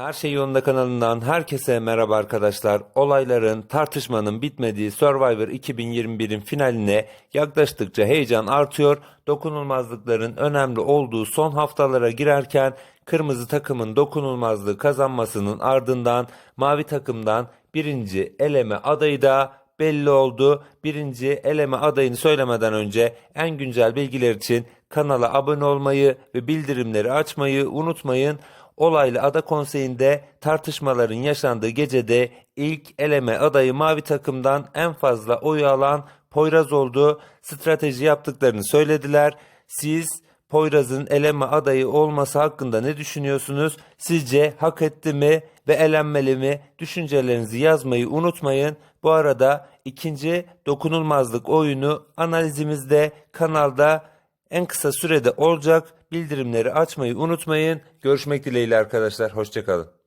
Her Şey Yolunda kanalından herkese merhaba arkadaşlar. Olayların, tartışmanın bitmediği Survivor 2021'in finaline yaklaştıkça heyecan artıyor. Dokunulmazlıkların önemli olduğu son haftalara girerken kırmızı takımın dokunulmazlığı kazanmasının ardından mavi takımdan birinci eleme adayı da belli oldu. Birinci eleme adayını söylemeden önce en güncel bilgiler için kanala abone olmayı ve bildirimleri açmayı unutmayın. Olaylı Ada Konseyi'nde tartışmaların yaşandığı gecede ilk eleme adayı mavi takımdan en fazla oyu alan Poyraz oldu. Strateji yaptıklarını söylediler. Siz Poyraz'ın eleme adayı olması hakkında ne düşünüyorsunuz? Sizce hak etti mi ve elenmeli mi? Düşüncelerinizi yazmayı unutmayın. Bu arada ikinci dokunulmazlık oyunu analizimizde kanalda en kısa sürede olacak. Bildirimleri açmayı unutmayın. Görüşmek dileğiyle arkadaşlar. Hoşçakalın.